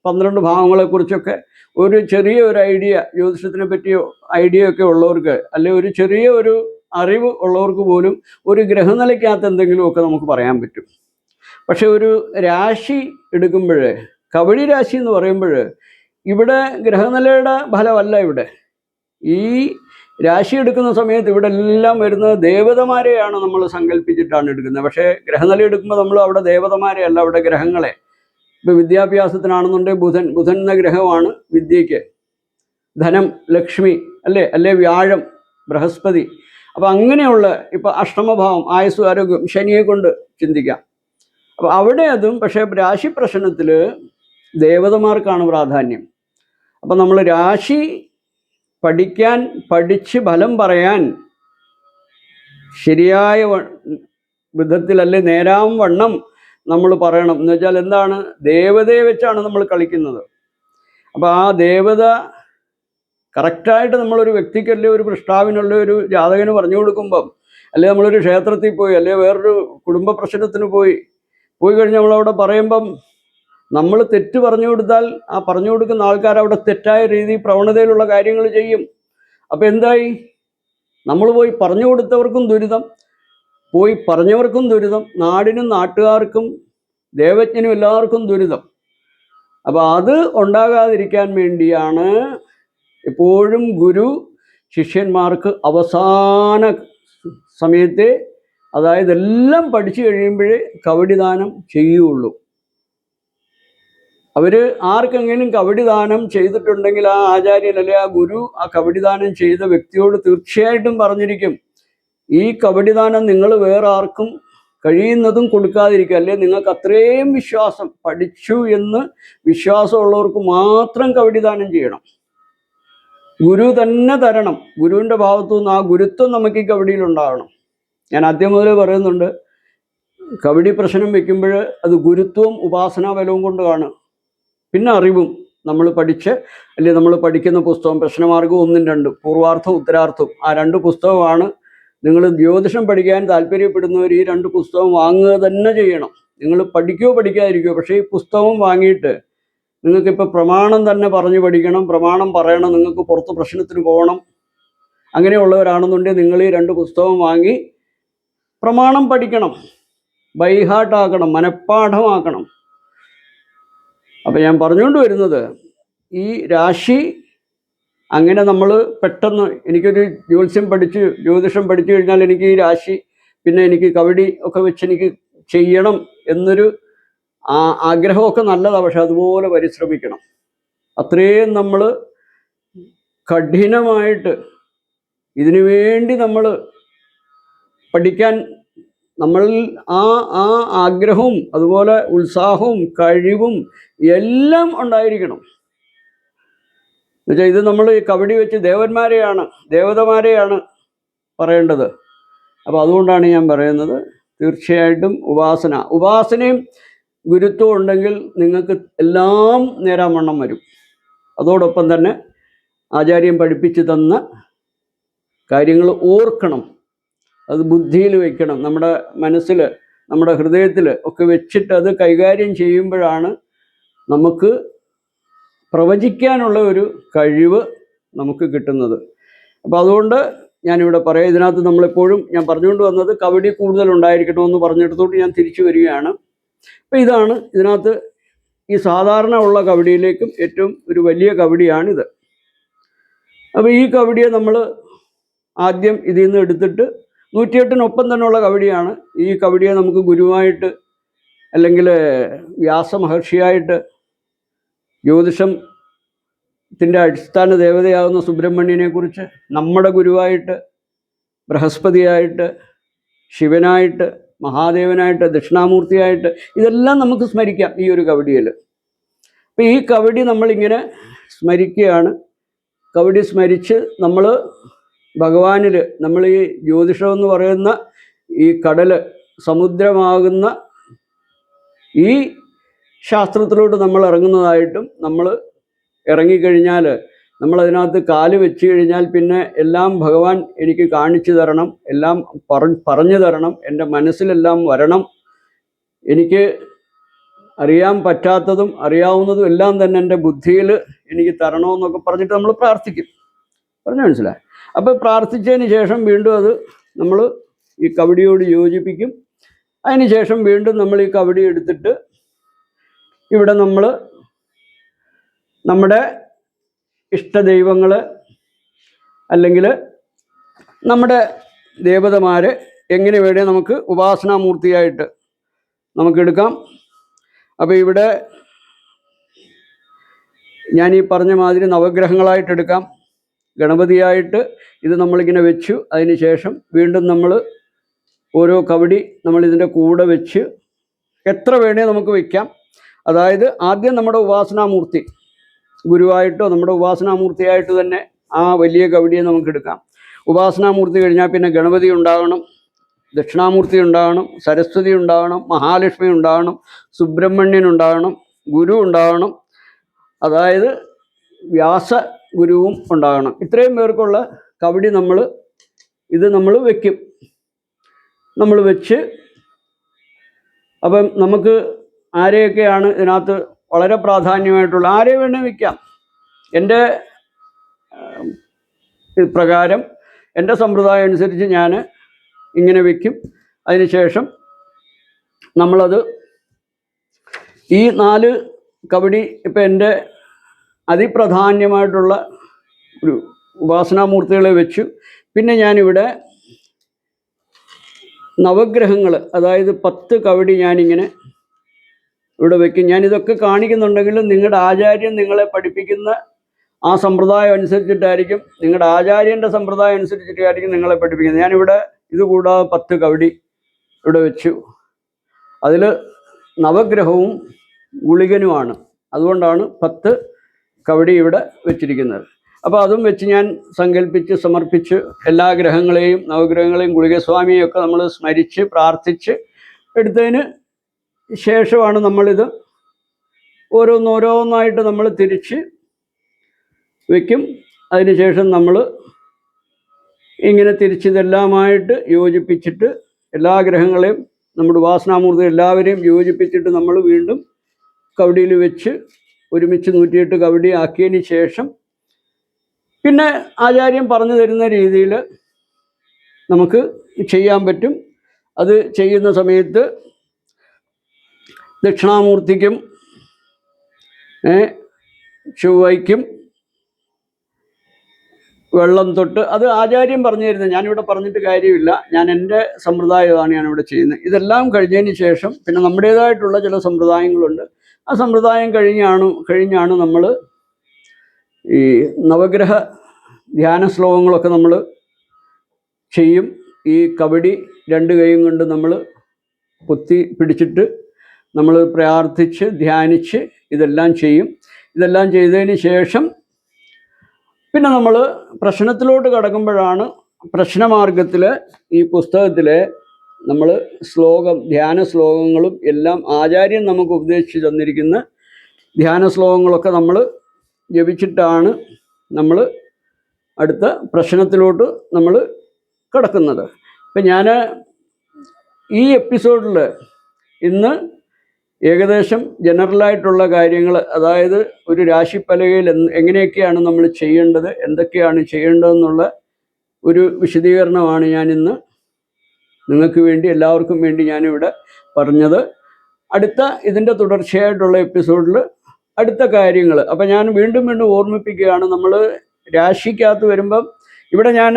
പന്ത്രണ്ട് ഭാവങ്ങളെക്കുറിച്ചൊക്കെ ഒരു ചെറിയ ഒരു ഐഡിയ ജ്യോതിഷത്തിനെ പറ്റിയോ ഐഡിയ ഒക്കെ ഉള്ളവർക്ക് അല്ലെ ഒരു ചെറിയ ഒരു അറിവ് ഉള്ളവർക്ക് പോലും ഒരു ഗ്രഹനിലയ്ക്കകത്ത് എന്തെങ്കിലുമൊക്കെ നമുക്ക് പറയാൻ പറ്റും. പക്ഷെ ഒരു രാശി എടുക്കുമ്പോൾ കവടി രാശി എന്ന് പറയുമ്പോൾ ഇവിടെ ഗ്രഹനിലയുടെ ഫലമല്ല ഇവിടെ. ഈ രാശി എടുക്കുന്ന സമയത്ത് ഇവിടെ എല്ലാം വരുന്നത് ദേവതമാരെയാണ് നമ്മൾ സങ്കല്പിച്ചിട്ടാണ് എടുക്കുന്നത്. പക്ഷേ ഗ്രഹനില എടുക്കുമ്പോൾ നമ്മൾ അവിടെ ദേവതമാരെ അല്ല അവിടെ ഗ്രഹങ്ങളെ. ഇപ്പം വിദ്യാഭ്യാസത്തിനാണെന്നുണ്ടെങ്കിൽ ബുധൻ ബുധൻ എന്ന ഗ്രഹമാണ് വിദ്യയ്ക്ക്. ധനം ലക്ഷ്മി അല്ലേ? അല്ലേ? വ്യാഴം ബൃഹസ്പതി. അപ്പം അങ്ങനെയുള്ള ഇപ്പം അഷ്ടമഭാവം ആയുസ് ആരോഗ്യം ശനിയെ കൊണ്ട് ചിന്തിക്കാം. അപ്പം അവിടെ അതും പക്ഷേ രാശി പ്രശ്നത്തിൽ ദേവതമാർക്കാണ് പ്രാധാന്യം. അപ്പം നമ്മൾ രാശി പഠിക്കാൻ പഠിച്ച് ഫലം പറയാൻ ശരിയായ വിധത്തിലല്ലേ നേരാം വണ്ണം നമ്മൾ പറയണം. എന്ന് വെച്ചാൽ എന്താണ്? ദേവതയെ വെച്ചാണ് നമ്മൾ കളിക്കുന്നത്. അപ്പോൾ ആ ദേവത കറക്റ്റായിട്ട് നമ്മളൊരു വ്യക്തിക്ക് അല്ലെ ഒരു പൃഷ്ടാവിനുള്ള ഒരു ജാതകന് പറഞ്ഞു കൊടുക്കുമ്പം അല്ലെ നമ്മളൊരു ക്ഷേത്രത്തിൽ പോയി അല്ലെ വേറൊരു കുടുംബ പ്രശ്നത്തിന് പോയി പോയി കഴിഞ്ഞ് നമ്മളവിടെ പറയുമ്പം നമ്മൾ തെറ്റ് പറഞ്ഞു കൊടുത്താൽ ആ പറഞ്ഞു കൊടുക്കുന്ന ആൾക്കാർ അവിടെ തെറ്റായ രീതി പ്രവണതയിലുള്ള കാര്യങ്ങൾ ചെയ്യും. അപ്പോൾ എന്തായി? നമ്മൾ പോയി പറഞ്ഞു കൊടുത്തവർക്കും ദുരിതം പോയി പറഞ്ഞവർക്കും ദുരിതം നാടിനും നാട്ടുകാർക്കും ദേവജ്ഞനും എല്ലാവർക്കും ദുരിതം. അപ്പോൾ അത് ഉണ്ടാകാതിരിക്കാൻ വേണ്ടിയാണ് എപ്പോഴും ഗുരു ശിഷ്യന്മാർക്ക് അവസാന സമയത്തെ അതായത് എല്ലാം പഠിച്ചു കഴിയുമ്പോഴേ കവടിദാനം ചെയ്യുള്ളൂ. അവർ ആർക്കെങ്കിലും കവടിദാനം ചെയ്തിട്ടുണ്ടെങ്കിൽ ആ ആചാര്യൻ അല്ലെ ആ ഗുരു ആ കവടിദാനം ചെയ്ത വ്യക്തിയോട് തീർച്ചയായിട്ടും പറഞ്ഞിരിക്കും. ഈ കവടിദാനം നിങ്ങൾ വേറെ ആർക്കും കഴിയുന്നതും കൊടുക്കാതിരിക്കുക. അല്ലെ നിങ്ങൾക്ക് അത്രയും വിശ്വാസം പഠിച്ചു എന്ന് വിശ്വാസമുള്ളവർക്ക് മാത്രം കവടിദാനം ചെയ്യണം. ഗുരു തന്നെ തരണം. ഗുരുവിന്റെ ഭാഗത്തു നിന്ന് ആ ഗുരുത്വം നമുക്ക് ഈ കബഡിയിൽ ഉണ്ടാകണം. ഞാൻ ആദ്യം മുതൽ പറയുന്നുണ്ട് കവടി പ്രശ്നം വെക്കുമ്പോൾ അത് ഗുരുത്വവും ഉപാസനാ ബലവും കൊണ്ട് കാണും പിന്നെ അറിവും. നമ്മൾ പഠിച്ച് അല്ലെങ്കിൽ നമ്മൾ പഠിക്കുന്ന പുസ്തകം പ്രശ്നമാർഗം ഒന്നും രണ്ടും. പൂർവാർത്ഥം ഉത്തരാർത്ഥം ആ രണ്ട് പുസ്തകമാണ് നിങ്ങൾ ജ്യോതിഷം പഠിക്കാൻ താല്പര്യപ്പെടുന്നവർ ഈ രണ്ട് പുസ്തകം വാങ്ങുക തന്നെ ചെയ്യണം. നിങ്ങൾ പഠിക്കുകയോ പഠിക്കാതിരിക്കുകയോ പക്ഷേ ഈ പുസ്തകം വാങ്ങിയിട്ട് നിങ്ങൾക്കിപ്പോൾ പ്രമാണം തന്നെ പറഞ്ഞു പഠിക്കണം പ്രമാണം പറയണം നിങ്ങൾക്ക് പുറത്ത് പ്രശ്നത്തിന് പോകണം. അങ്ങനെയുള്ളവരാണെന്നുണ്ടെങ്കിൽ നിങ്ങൾ ഈ രണ്ട് പുസ്തകം വാങ്ങി പ്രമാണം പഠിക്കണം. ബൈഹാർട്ടാക്കണം മനഃപ്പാഠമാക്കണം. അപ്പം ഞാൻ പറഞ്ഞുകൊണ്ട് വരുന്നത് ഈ രാശി അങ്ങനെ നമ്മൾ പെട്ടെന്ന് എനിക്കൊരു ജ്യോത്സ്യം പഠിച്ച് ജ്യോതിഷം പഠിച്ചു കഴിഞ്ഞാൽ എനിക്ക് ഈ രാശി പിന്നെ എനിക്ക് കവടി ഒക്കെ വെച്ച് എനിക്ക് ചെയ്യണം എന്നൊരു ആ ആഗ്രഹമൊക്കെ നല്ലതാണ് പക്ഷെ അതുപോലെ പരിശ്രമിക്കണം. അത്രയും നമ്മൾ കഠിനമായിട്ട് ഇതിനു വേണ്ടി നമ്മൾ പഠിക്കാൻ നമ്മളിൽ ആ ആ ആഗ്രഹവും അതുപോലെ ഉത്സാഹവും കഴിവും എല്ലാം ഉണ്ടായിരിക്കണം. എന്നുവെച്ചാൽ ഇത് നമ്മൾ ഈ കബഡി വെച്ച് ദേവന്മാരെയാണ് ദേവതമാരെയാണ് പറയേണ്ടത്. അപ്പോൾ അതുകൊണ്ടാണ് ഞാൻ പറയുന്നത് തീർച്ചയായിട്ടും ഉപാസന. ഉപാസനയും ഗുരുത്വം ഉണ്ടെങ്കിൽ നിങ്ങൾക്ക് എല്ലാം നേരാവണ്ണം വരും. അതോടൊപ്പം തന്നെ ആചാര്യൻ പഠിപ്പിച്ചു തന്ന കാര്യങ്ങൾ ഓർക്കണം. അത് ബുദ്ധിയിൽ വയ്ക്കണം നമ്മുടെ മനസ്സിൽ നമ്മുടെ ഹൃദയത്തിൽ ഒക്കെ വെച്ചിട്ട് അത് കൈകാര്യം ചെയ്യുമ്പോഴാണ് നമുക്ക് പ്രവചിക്കാനുള്ള ഒരു കഴിവ് നമുക്ക് കിട്ടുന്നത്. അപ്പോൾ അതുകൊണ്ട് ഞാനിവിടെ പറയാം. ഇതിനകത്ത് നമ്മളെപ്പോഴും ഞാൻ പറഞ്ഞുകൊണ്ട് വന്നത് കബഡി കൂടുതൽ ഉണ്ടായിരിക്കണമെന്ന് പറഞ്ഞിടത്തോട്ട് ഞാൻ തിരിച്ചു വരികയാണ്. അപ്പോൾ ഇതാണ് ഇതിനകത്ത് ഈ സാധാരണ ഉള്ള കബഡിയിലേക്കും ഏറ്റവും ഒരു വലിയ കബഡിയാണിത്. അപ്പോൾ ഈ കബഡിയെ നമ്മൾ ആദ്യം ഇതിൽ നിന്ന് എടുത്തിട്ട് നൂറ്റിയെട്ടിനൊപ്പം ഉള്ള കബഡിയാണ്. ഈ കബഡിയെ നമുക്ക് ഗുരുവായിട്ട് അല്ലെങ്കിൽ വ്യാസമഹർഷിയായിട്ട് ജ്യോതിഷത്തിന്റെ അടിസ്ഥാന ദേവതയാകുന്ന സുബ്രഹ്മണ്യനെക്കുറിച്ച് നമ്മുടെ ഗുരുവായിട്ട് ബൃഹസ്പതിയായിട്ട് ശിവനായിട്ട് മഹാദേവനായിട്ട് ദക്ഷിണാമൂർത്തിയായിട്ട് ഇതെല്ലാം നമുക്ക് സ്മരിക്കാം ഈ ഒരു കവടിയിൽ. അപ്പം ഈ കവടി നമ്മളിങ്ങനെ സ്മരിക്കുകയാണ്. കവടി സ്മരിച്ച് നമ്മൾ ഭഗവാനിൽ നമ്മൾ ഈ ജ്യോതിഷം എന്ന് പറയുന്ന ഈ കടൽ സമുദ്രമാകുന്ന ഈ ശാസ്ത്രത്തിലോട്ട് നമ്മൾ ഇറങ്ങുന്നതായിട്ടും നമ്മൾ ഇറങ്ങിക്കഴിഞ്ഞാൽ നമ്മളതിനകത്ത് കാൽ വെച്ച് കഴിഞ്ഞാൽ പിന്നെ എല്ലാം ഭഗവാൻ എനിക്ക് കാണിച്ചു തരണം എല്ലാം പറ പറഞ്ഞു തരണം എന്റെ മനസ്സിലെല്ലാം വരണം. എനിക്ക് അറിയാൻ പറ്റാത്തതും അറിയാവുന്നതും എല്ലാം തന്നെ എന്റെ ബുദ്ധിയിൽ എനിക്ക് തരണമെന്നൊക്കെ പറഞ്ഞിട്ട് നമ്മൾ പ്രാർത്ഥിക്കും. പറഞ്ഞു മനസ്സിലായി? അപ്പോൾ പ്രാർത്ഥിച്ചതിന് ശേഷം വീണ്ടും അത് നമ്മൾ ഈ കവിടിയോട് യോജിപ്പിക്കും. അതിന് ശേഷം വീണ്ടും നമ്മൾ ഈ കവിടി എടുത്തിട്ട് ഇവിടെ നമ്മൾ നമ്മുടെ ഇഷ്ടദൈവങ്ങൾ അല്ലെങ്കിൽ നമ്മുടെ ദേവതമാരെ എങ്ങനെ വേണേ നമുക്ക് ഉപാസനാമൂർത്തിയായിട്ട് നമുക്കെടുക്കാം. അപ്പോൾ ഇവിടെ ഞാൻ ഈ പറഞ്ഞ മാതിരി നവഗ്രഹങ്ങളായിട്ട് എടുക്കാം. ഗണപതിയായിട്ട് ഇത് നമ്മളിങ്ങനെ വെച്ചു. അതിന് ശേഷം വീണ്ടും നമ്മൾ ഓരോ കവടി നമ്മളിതിന്റെ കൂടെ വെച്ച് എത്ര വേണേ നമുക്ക് വയ്ക്കാം അതായത് ആദ്യം നമ്മുടെ ഉപാസനാമൂർത്തി ഗുരുവായിട്ടോ നമ്മുടെ ഉപാസനാമൂർത്തിയായിട്ട് തന്നെ ആ വലിയ കവിടിയെ നമുക്ക് എടുക്കാം. ഉപാസനാമൂർത്തി കഴിഞ്ഞാൽ പിന്നെ ഗണപതി ഉണ്ടാകണം ദക്ഷിണാമൂർത്തി ഉണ്ടാകണം സരസ്വതി ഉണ്ടാകണം മഹാലക്ഷ്മി ഉണ്ടാകണം സുബ്രഹ്മണ്യൻ ഉണ്ടാകണം ഗുരു ഉണ്ടാകണം. അതായത് വ്യാസ ഗുരുവും ഉണ്ടാകണം. ഇത്രയും പേർക്കുള്ള കബഡി നമ്മൾ ഇത് നമ്മൾ വയ്ക്കും നമ്മൾ വെച്ച് അപ്പം നമുക്ക് ആരെയൊക്കെയാണ് ഇതിനകത്ത് വളരെ പ്രാധാന്യമായിട്ടുള്ള ആരെ വേണേൽ വയ്ക്കാം എന്റെ പ്രകാരം എന്റെ സമ്പ്രദായം അനുസരിച്ച് ഞാൻ ഇങ്ങനെ വയ്ക്കും അതിനുശേഷം നമ്മളത് ഈ നാല് കബഡി ഇപ്പം എന്റെ അതിപ്രധാന്യമായിട്ടുള്ള ഒരു ഉപാസനാമൂർത്തികളെ വെച്ചു. പിന്നെ ഞാനിവിടെ നവഗ്രഹങ്ങൾ അതായത് പത്ത് കവടി ഞാനിങ്ങനെ ഇവിടെ വെക്കും. ഞാൻ ഇതൊക്കെ കാണിക്കുന്നുണ്ടെങ്കിലും നിങ്ങളുടെ ആചാര്യൻ നിങ്ങളെ പഠിപ്പിക്കുന്ന ആ സമ്പ്രദായം അനുസരിച്ചിട്ടായിരിക്കും നിങ്ങളുടെ ആചാര്യന്റെ സമ്പ്രദായം അനുസരിച്ചിട്ടായിരിക്കും നിങ്ങളെ പഠിപ്പിക്കുന്നത്. ഞാനിവിടെ ഇത് കൂടാതെ പത്ത് കവടി ഇവിടെ വെച്ചു. അതിൽ നവഗ്രഹവും ഗുളികനുമാണ്. അതുകൊണ്ടാണ് പത്ത് കവടി ഇവിടെ വെച്ചിരിക്കുന്നത്. അപ്പോൾ അതും വെച്ച് ഞാൻ സങ്കല്പിച്ച് സമർപ്പിച്ച് എല്ലാ ഗ്രഹങ്ങളെയും നവഗ്രഹങ്ങളെയും ഗുളികസ്വാമിയെയും ഒക്കെ നമ്മൾ സ്മരിച്ച് പ്രാർത്ഥിച്ച് എടുത്തതിന് ശേഷമാണ് നമ്മളിത് ഓരോന്നോരോന്നായിട്ട് നമ്മൾ തിരിച്ച് വയ്ക്കും അതിനുശേഷം നമ്മൾ ഇങ്ങനെ തിരിച്ചിതെല്ലാമായിട്ട് യോജിപ്പിച്ചിട്ട് എല്ലാ ഗ്രഹങ്ങളെയും നമ്മുടെ വാസനാമൂർത്തി എല്ലാവരെയും യോജിപ്പിച്ചിട്ട് നമ്മൾ വീണ്ടും കവടിയിൽ വെച്ച് ഒരുമിച്ച് നൂറ്റിയെട്ട് കവടി ആക്കിയതിന് ശേഷം പിന്നെ ആചാര്യം പറഞ്ഞു തരുന്ന രീതിയിൽ നമുക്ക് ചെയ്യാൻ പറ്റും. അത് ചെയ്യുന്ന സമയത്ത് ദക്ഷിണാമൂർത്തിക്കും ചൊവ്വയ്ക്കും വെള്ളം തൊട്ട് അത് ആചാര്യം പറഞ്ഞു തരുന്നത് ഞാനിവിടെ പറഞ്ഞിട്ട് കാര്യമില്ല. ഞാൻ എന്റെ സമ്പ്രദായമാണ് ഞാനിവിടെ ചെയ്യുന്നത്. ഇതെല്ലാം കഴിഞ്ഞതിന് ശേഷം പിന്നെ നമ്മുടേതായിട്ടുള്ള ചില സമ്പ്രദായങ്ങളുണ്ട്. ആ സമ്പ്രദായം കഴിഞ്ഞാണ് കഴിഞ്ഞാണ് നമ്മൾ ഈ നവഗ്രഹ ധ്യാന ശ്ലോകങ്ങളൊക്കെ നമ്മൾ ചെയ്യും. ഈ കബഡി രണ്ട് കൈയും കൊണ്ട് നമ്മൾ കുത്തി പിടിച്ചിട്ട് നമ്മൾ പ്രാർത്ഥിച്ച് ധ്യാനിച്ച് ഇതെല്ലാം ചെയ്യും. ഇതെല്ലാം ചെയ്തതിന് ശേഷം പിന്നെ നമ്മൾ പ്രശ്നത്തിലോട്ട് കടക്കുമ്പോഴാണ് പ്രശ്നമാർഗത്തിൽ ഈ പുസ്തകത്തിലെ നമ്മൾ ശ്ലോകം ധ്യാന ശ്ലോകങ്ങളും എല്ലാം ആചാര്യൻ നമുക്ക് ഉപദേശിച്ച് തന്നിരിക്കുന്ന ധ്യാന ശ്ലോകങ്ങളൊക്കെ നമ്മൾ ജപിച്ചിട്ടാണ് നമ്മൾ അടുത്ത പ്രശ്നത്തിലോട്ട് നമ്മൾ കടക്കുന്നത്. ഇപ്പം ഞാൻ ഈ എപ്പിസോഡിൽ ഇന്ന് ഏകദേശം ജനറലായിട്ടുള്ള കാര്യങ്ങൾ അതായത് ഒരു രാശിപ്പലകയിൽ എങ്ങനെയൊക്കെയാണ് നമ്മൾ ചെയ്യേണ്ടത് എന്തൊക്കെയാണ് ചെയ്യേണ്ടതെന്നുള്ള ഒരു വിശദീകരണമാണ് ഞാനിന്ന് നിങ്ങൾക്ക് വേണ്ടി എല്ലാവർക്കും വേണ്ടി ഞാനിവിടെ പറഞ്ഞത്. അടുത്ത ഇതിന്റെ തുടർച്ചയായിട്ടുള്ള എപ്പിസോഡിൽ അടുത്ത കാര്യങ്ങൾ. അപ്പോൾ ഞാൻ വീണ്ടും വീണ്ടും ഓർമ്മിപ്പിക്കുകയാണ് നമ്മൾ രാശിക്കകത്ത് വരുമ്പം ഇവിടെ ഞാൻ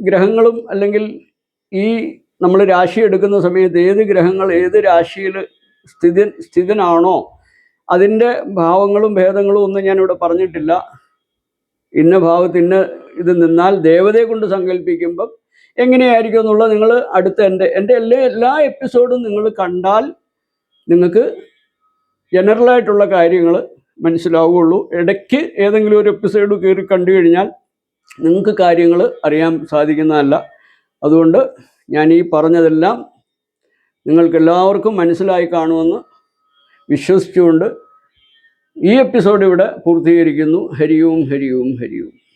ഗ്രഹങ്ങളും അല്ലെങ്കിൽ ഈ നമ്മൾ രാശി എടുക്കുന്ന സമയത്ത് ഏത് ഗ്രഹങ്ങൾ ഏത് രാശിയിൽ സ്ഥിതി സ്ഥിതനാണോ? അതിന്റെ ഭാവങ്ങളും ഭേദങ്ങളും ഒന്നും ഞാനിവിടെ പറഞ്ഞിട്ടില്ല. ഇന്ന ഭാവത്ത് ഇന്ന ഇത് നിന്നാൽ ദേവതയെ കൊണ്ട് സങ്കല്പിക്കുമ്പം എങ്ങനെയായിരിക്കും എന്നുള്ളത് നിങ്ങൾ അടുത്ത എന്റെ എന്റെ എല്ലാ എല്ലാ എപ്പിസോഡും നിങ്ങൾ കണ്ടാൽ നിങ്ങൾക്ക് ജനറലായിട്ടുള്ള കാര്യങ്ങൾ മനസ്സിലാവുകയുള്ളൂ. ഇടയ്ക്ക് ഏതെങ്കിലും ഒരു എപ്പിസോഡ് കയറി കണ്ടു കഴിഞ്ഞാൽ നിങ്ങൾക്ക് കാര്യങ്ങൾ അറിയാൻ സാധിക്കുന്നതല്ല. അതുകൊണ്ട് ഞാൻ ഈ പറഞ്ഞതെല്ലാം നിങ്ങൾക്ക് എല്ലാവർക്കും മനസ്സിലായി കാണുമെന്ന് വിശ്വസിച്ചുകൊണ്ട് ഈ എപ്പിസോഡ് ഇവിടെ പൂർത്തീകരിക്കുന്നു. ഹരിയും ഹരിയും ഹരിയും.